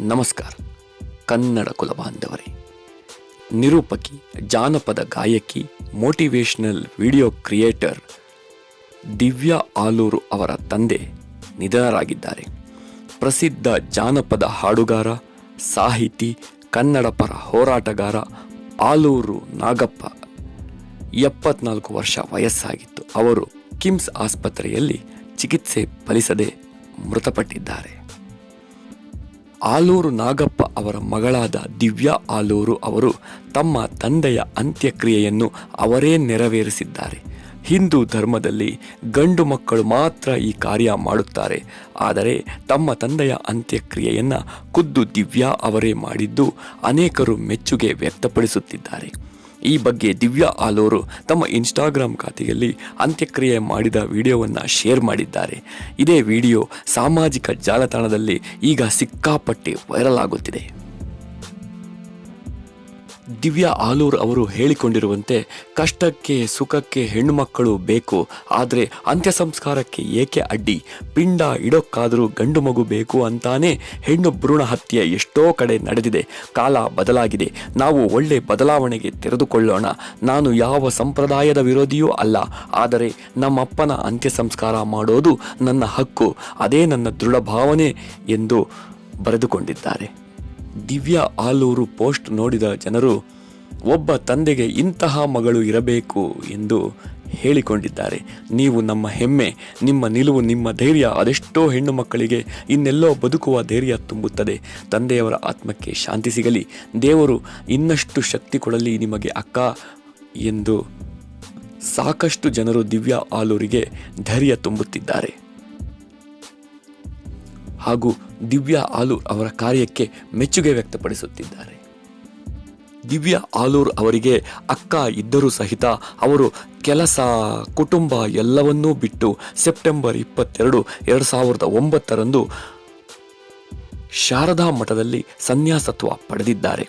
ನಮಸ್ಕಾರ. ಕನ್ನಡ ಕುಲ ಬಾಂಧವರೇ. ನಿರೂಪಕಿ, ಜಾನಪದ ಗಾಯಕಿ motivational video creator Divya Aluru ಅವರ ತಂದೆ ನಿಧನರಾಗಿದ್ದಾರೆ. ಪ್ರಸಿದ್ಧ ಜಾನಪದ ಹಾಡುಗಾರ, ಸಾಹಿತಿ, ಕನ್ನಡ ಪರ ಹೋರಾಟಗಾರ ಆಲೂರು ನಾಗಪ್ಪ. ಎಪ್ಪತ್ನಾಲ್ಕು ವರ್ಷ ವಯಸ್ಸಾಗಿತ್ತು. ಅವರು ಕಿಮ್ಸ್ ಆಸ್ಪತ್ರೆಯಲ್ಲಿ ಚಿಕಿತ್ಸೆ ಫಲಿಸದೆ ಮೃತಪಟ್ಟಿದ್ದಾರೆ. ಆಲೂರು ನಾಗಪ್ಪ ಅವರ ಮಗಳಾದ ದಿವ್ಯಾ ಆಲೂರು ಅವರು ತಮ್ಮ ತಂದೆಯ ಅಂತ್ಯಕ್ರಿಯೆಯನ್ನು ಅವರೇ ನೆರವೇರಿಸಿದ್ದಾರೆ. ಹಿಂದೂ ಧರ್ಮದಲ್ಲಿ ಗಂಡು ಮಕ್ಕಳು ಮಾತ್ರ ಈ ಕಾರ್ಯ ಮಾಡುತ್ತಾರೆ. ಆದರೆ ತಮ್ಮ ತಂದೆಯ ಅಂತ್ಯಕ್ರಿಯೆಯನ್ನು ಖುದ್ದು ದಿವ್ಯಾ ಅವರೇ ಮಾಡಿದ್ದು ಅನೇಕರು ಮೆಚ್ಚುಗೆ ವ್ಯಕ್ತಪಡಿಸುತ್ತಿದ್ದಾರೆ. ಈ ಬಗ್ಗೆ ದಿವ್ಯಾ ಆಲೂರು ತಮ್ಮ ಇನ್ಸ್ಟಾಗ್ರಾಮ್ ಖಾತೆಯಲ್ಲಿ ಅಂತ್ಯಕ್ರಿಯೆ ಮಾಡಿದ ವಿಡಿಯೋವನ್ನು ಶೇರ್ ಮಾಡಿದ್ದಾರೆ. ಇದೇ ವಿಡಿಯೋ ಸಾಮಾಜಿಕ ಜಾಲತಾಣದಲ್ಲಿ ಈಗ ಸಿಕ್ಕಾಪಟ್ಟೆ ವೈರಲ್ ಆಗುತ್ತಿದೆ. ದಿವ್ಯಾ ಆಲೂರ್ ಅವರು ಹೇಳಿಕೊಂಡಿರುವಂತೆ, ಕಷ್ಟಕ್ಕೆ ಸುಖಕ್ಕೆ ಹೆಣ್ಣುಮಕ್ಕಳು ಬೇಕು, ಆದರೆ ಅಂತ್ಯ ಸಂಸ್ಕಾರಕ್ಕೆ ಏಕೆ ಅಡ್ಡಿ? ಪಿಂಡ ಇಡೋಕ್ಕಾದರೂ ಗಂಡು ಮಗು ಬೇಕು ಅಂತಾನೆ ಹೆಣ್ಣು ಭ್ರೂಣ ಹತ್ಯೆ ಎಷ್ಟೋ ಕಡೆ ನಡೆದಿದೆ. ಕಾಲ ಬದಲಾಗಿದೆ. ನಾವು ಒಳ್ಳೆ ಬದಲಾವಣೆಗೆ ತೆರೆದುಕೊಳ್ಳೋಣ. ನಾನು ಯಾವ ಸಂಪ್ರದಾಯದ ವಿರೋಧಿಯೂ ಅಲ್ಲ. ಆದರೆ ನಮ್ಮಪ್ಪನ ಅಂತ್ಯ ಸಂಸ್ಕಾರ ಮಾಡೋದು ನನ್ನ ಹಕ್ಕು. ಅದೇ ನನ್ನ ದೃಢ ಭಾವನೆ ಎಂದು ಬರೆದುಕೊಂಡಿದ್ದಾರೆ. ದಿವ್ಯಾ ಆಲೂರು ಪೋಸ್ಟ್ ನೋಡಿದ ಜನರು, ಒಬ್ಬ ತಂದೆಗೆ ಇಂತಹ ಮಗಳು ಇರಬೇಕು ಎಂದು ಹೇಳಿಕೊಂಡಿದ್ದಾರೆ. ನೀವು ನಮ್ಮ ಹೆಮ್ಮೆ, ನಿಮ್ಮ ನಿಲುವು, ನಿಮ್ಮ ಧೈರ್ಯ ಅದೆಷ್ಟೋ ಹೆಣ್ಣು ಮಕ್ಕಳಿಗೆ ಇನ್ನೆಲ್ಲೋ ಬದುಕುವ ಧೈರ್ಯ ತುಂಬುತ್ತದೆ. ತಂದೆಯವರ ಆತ್ಮಕ್ಕೆ ಶಾಂತಿ ಸಿಗಲಿ. ದೇವರು ಇನ್ನಷ್ಟು ಶಕ್ತಿ ಕೊಡಲಿ ನಿಮಗೆ ಅಕ್ಕ ಎಂದು ಸಾಕಷ್ಟು ಜನರು ದಿವ್ಯಾ ಆಲೂರಿಗೆ ಧೈರ್ಯ ತುಂಬುತ್ತಿದ್ದಾರೆ. ಹಾಗೂ ದಿವ್ಯಾ ಆಲೂರ್ ಅವರ ಕಾರ್ಯಕ್ಕೆ ಮೆಚ್ಚುಗೆ ವ್ಯಕ್ತಪಡಿಸುತ್ತಿದ್ದಾರೆ. ದಿವ್ಯಾ ಆಲೂರ್ ಅವರಿಗೆ ಅಕ್ಕ ಇದ್ದರೂ ಸಹಿತ ಅವರು ಕೆಲಸ, ಕುಟುಂಬ ಎಲ್ಲವನ್ನೂ ಬಿಟ್ಟು ಸೆಪ್ಟೆಂಬರ್ ಇಪ್ಪತ್ತೆರಡು, ಎರಡು ಸಾವಿರದ ಒಂಬತ್ತರಂದು ಶಾರದಾ ಮಠದಲ್ಲಿ ಸನ್ಯಾಸತ್ವ ಪಡೆದಿದ್ದಾರೆ.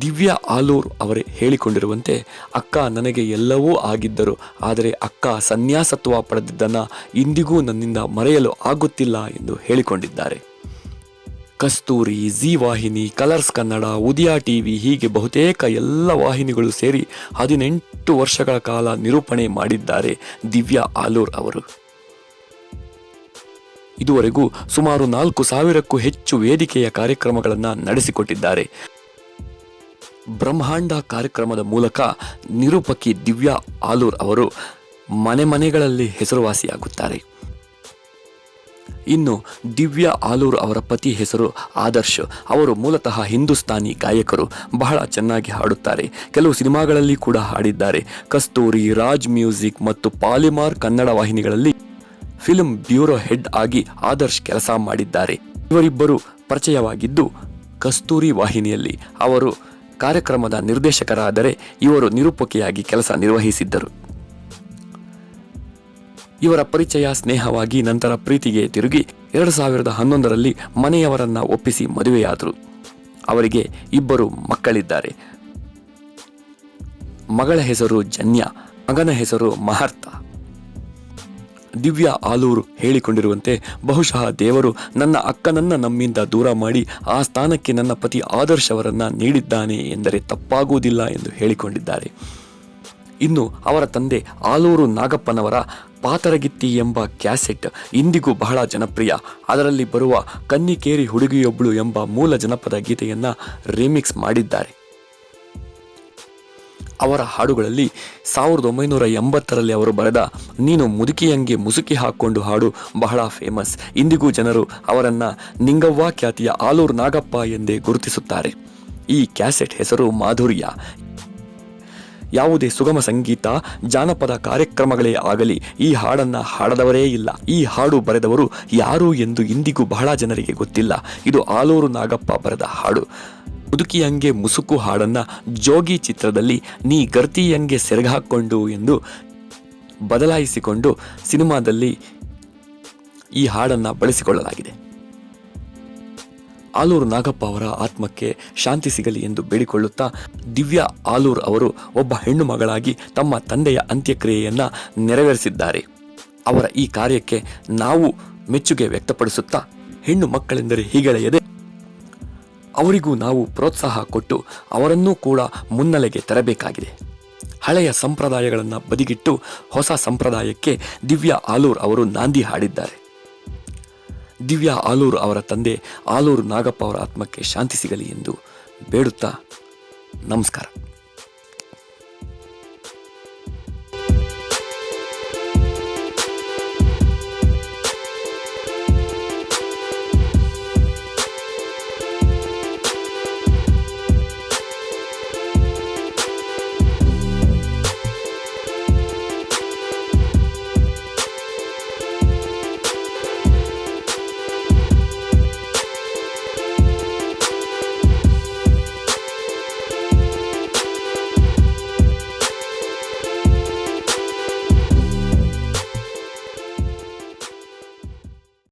ದಿವ್ಯಾ ಆಲೂರ್ ಅವರೇ ಹೇಳಿಕೊಂಡಿರುವಂತೆ, ಅಕ್ಕ ನನಗೆ ಎಲ್ಲವೂ ಆಗಿದ್ದರು, ಆದರೆ ಅಕ್ಕ ಸನ್ಯಾಸತ್ವ ಪಡೆದಿದ್ದನ್ನು ಇಂದಿಗೂ ನನ್ನಿಂದ ಮರೆಯಲು ಆಗುತ್ತಿಲ್ಲ ಎಂದು ಹೇಳಿಕೊಂಡಿದ್ದಾರೆ. ಕಸ್ತೂರಿ ಜಿ ವಾಹಿನಿ ಕಲರ್ಸ್ ಕನ್ನಡ, ಉದಯ ಟಿವಿ ಹೀಗೆ ಬಹುತೇಕ ಎಲ್ಲ ವಾಹಿನಿಗಳು ಸೇರಿ ಹದಿನೆಂಟು ವರ್ಷಗಳ ಕಾಲ ನಿರೂಪಣೆ ಮಾಡಿದ್ದಾರೆ ದಿವ್ಯಾ ಆಲೂರ್ ಅವರು. ಇದುವರೆಗೂ ಸುಮಾರು ನಾಲ್ಕು ಸಾವಿರಕ್ಕೂ ಹೆಚ್ಚು ವೇದಿಕೆಯ ಕಾರ್ಯಕ್ರಮಗಳನ್ನು ನಡೆಸಿಕೊಟ್ಟಿದ್ದಾರೆ. ಬ್ರಹ್ಮಾಂಡ ಕಾರ್ಯಕ್ರಮದ ಮೂಲಕ ನಿರೂಪಕಿ ದಿವ್ಯಾ ಆಲೂರ್ ಅವರು ಮನೆ ಮನೆಗಳಲ್ಲಿ ಹೆಸರುವಾಸಿಯಾಗುತ್ತಾರೆ. ಇನ್ನು ದಿವ್ಯಾ ಆಲೂರ್ ಅವರ ಪತಿ ಹೆಸರು ಆದರ್ಶ್. ಅವರು ಮೂಲತಃ ಹಿಂದೂಸ್ತಾನಿ ಗಾಯಕರು. ಬಹಳ ಚೆನ್ನಾಗಿ ಹಾಡುತ್ತಾರೆ. ಕೆಲವು ಸಿನಿಮಾಗಳಲ್ಲಿ ಕೂಡ ಹಾಡಿದ್ದಾರೆ. ಕಸ್ತೂರಿ, ರಾಜ್ ಮ್ಯೂಸಿಕ್ ಮತ್ತು ಪಾಲಿಮಾರ್ ಕನ್ನಡ ವಾಹಿನಿಗಳಲ್ಲಿ ಫಿಲ್ಮ್ ಬ್ಯೂರೋ ಹೆಡ್ ಆಗಿ ಆದರ್ಶ್ ಕೆಲಸ ಮಾಡಿದ್ದಾರೆ. ಇವರಿಬ್ಬರು ಪರಿಚಯವಾಗಿದ್ದು ಕಸ್ತೂರಿ ವಾಹಿನಿಯಲ್ಲಿ ಅವರು ಕಾರ್ಯಕ್ರಮದ ನಿರ್ದೇಶಕರಾದರೆ ಇವರು ನಿರೂಪಕಿಯಾಗಿ ಕೆಲಸ ನಿರ್ವಹಿಸಿದ್ದರು. ಇವರ ಪರಿಚಯ, ಸ್ನೇಹವಾಗಿ ನಂತರ ಪ್ರೀತಿಗೆ ತಿರುಗಿ ಎರಡು ಸಾವಿರದ ಹನ್ನೊಂದರಲ್ಲಿ ಮನೆಯವರನ್ನ ಒಪ್ಪಿಸಿ ಮದುವೆಯಾದರು. ಅವರಿಗೆ ಇಬ್ಬರು ಮಕ್ಕಳಿದ್ದಾರೆ. ಮಗಳ ಹೆಸರು ಜನ್ಯ, ಮಗನ ಹೆಸರು ಮಹರ್ತ. ದಿವ್ಯಾ ಆಲೂರು ಹೇಳಿಕೊಂಡಿರುವಂತೆ ಬಹುಶಃ ದೇವರು ನನ್ನ ಅಕ್ಕನನ್ನ ನಮ್ಮಿಂದ ದೂರ ಮಾಡಿ ಆ ಸ್ಥಾನಕ್ಕೆ ನನ್ನ ಪತಿ ಆದರ್ಶ್ ಅವರನ್ನ ನೀಡಿದ್ದಾನೆ ಎಂದರೆ ತಪ್ಪಾಗುವುದಿಲ್ಲ ಎಂದು ಹೇಳಿಕೊಂಡಿದ್ದಾರೆ. ಇನ್ನು ಅವರ ತಂದೆ ಆಲೂರು ನಾಗಪ್ಪನವರ ಪಾತರಗಿತ್ತಿ ಎಂಬ ಕ್ಯಾಸೆಟ್ ಇಂದಿಗೂ ಬಹಳ ಜನಪ್ರಿಯ. ಅದರಲ್ಲಿ ಬರುವ ಕನ್ನಿಕೇರಿ ಹುಡುಗಿಯೊಬ್ಬಳು ಎಂಬ ಮೂಲ ಜನಪದ ಗೀತೆಯನ್ನು ರಿಮಿಕ್ಸ್ ಮಾಡಿದ್ದಾರೆ. ಅವರ ಹಾಡುಗಳಲ್ಲಿ ಸಾವಿರದ ಒಂಬೈನೂರ ಎಂಬತ್ತರಲ್ಲಿ ಅವರು ಬರೆದ ನೀನು ಮುದುಕಿಯಂಗೆ ಮುಸುಕಿ ಹಾಕ್ಕೊಂಡು ಹಾಡು ಬಹಳ ಫೇಮಸ್ ಇಂದಿಗೂ ಜನರು ಅವರನ್ನ ನಿಂಗವ್ವ ಖ್ಯಾತಿಯ ಆಲೂರು ನಾಗಪ್ಪ ಎಂದೇ ಗುರುತಿಸುತ್ತಾರೆ. ಈ ಕ್ಯಾಸೆಟ್ ಹೆಸರು ಮಾಧುರ್ಯ. ಯಾವುದೇ ಸುಗಮ ಸಂಗೀತ, ಜಾನಪದ ಕಾರ್ಯಕ್ರಮಗಳೇ ಆಗಲಿ ಈ ಹಾಡನ್ನ ಹಾಡದವರೇ ಇಲ್ಲ. ಈ ಹಾಡು ಬರೆದವರು ಯಾರು ಎಂದು ಇಂದಿಗೂ ಬಹಳ ಜನರಿಗೆ ಗೊತ್ತಿಲ್ಲ. ಇದು ಆಲೂರು ನಾಗಪ್ಪ ಬರೆದ ಹಾಡು. ಮುದುಕಿಯಂಗೆ ಮುಸುಕು ಹಾಡನ್ನ ಜೋಗಿ ಚಿತ್ರದಲ್ಲಿ ನೀ ಗರ್ತಿಯಂಗೆ ಸೆರಗಾಕೊಂಡು ಎಂದು ಬದಲಾಯಿಸಿಕೊಂಡು ಸಿನಿಮಾದಲ್ಲಿ ಈ ಹಾಡನ್ನು ಬಳಸಿಕೊಳ್ಳಲಾಗಿದೆ. ಆಲೂರು ನಾಗಪ್ಪ ಅವರ ಆತ್ಮಕ್ಕೆ ಶಾಂತಿ ಸಿಗಲಿ ಎಂದು ಬೇಡಿಕೊಳ್ಳುತ್ತಾ ದಿವ್ಯಾ ಆಲೂರ್ ಅವರು ಒಬ್ಬ ಹೆಣ್ಣು ಮಗಳಾಗಿ ತಮ್ಮ ತಂದೆಯ ಅಂತ್ಯಕ್ರಿಯೆಯನ್ನು ನೆರವೇರಿಸಿದ್ದಾರೆ. ಅವರ ಈ ಕಾರ್ಯಕ್ಕೆ ನಾವು ಮೆಚ್ಚುಗೆ ವ್ಯಕ್ತಪಡಿಸುತ್ತಾ ಹೆಣ್ಣು ಮಕ್ಕಳೆಂದರೆ ಹೀಗೆಳೆಯದೆ ಅವರಿಗೂ ನಾವು ಪ್ರೋತ್ಸಾಹ ಕೊಟ್ಟು ಅವರನ್ನೂ ಕೂಡ ಮುನ್ನೆಲೆಗೆ ತರಬೇಕಾಗಿದೆ. ಹಳೆಯ ಸಂಪ್ರದಾಯಗಳನ್ನು ಬದಿಗಿಟ್ಟು ಹೊಸ ಸಂಪ್ರದಾಯಕ್ಕೆ ದಿವ್ಯಾ ಆಲೂರ್ ಅವರು ನಾಂದಿ ಹಾಡಿದ್ದಾರೆ. ದಿವ್ಯಾ ಆಲೂರ್ ಅವರ ತಂದೆ ಆಲೂರು ನಾಗಪ್ಪ ಅವರ ಆತ್ಮಕ್ಕೆ ಶಾಂತಿ ಸಿಗಲಿ ಎಂದು ಬೇಡುತ್ತಾ ನಮಸ್ಕಾರ.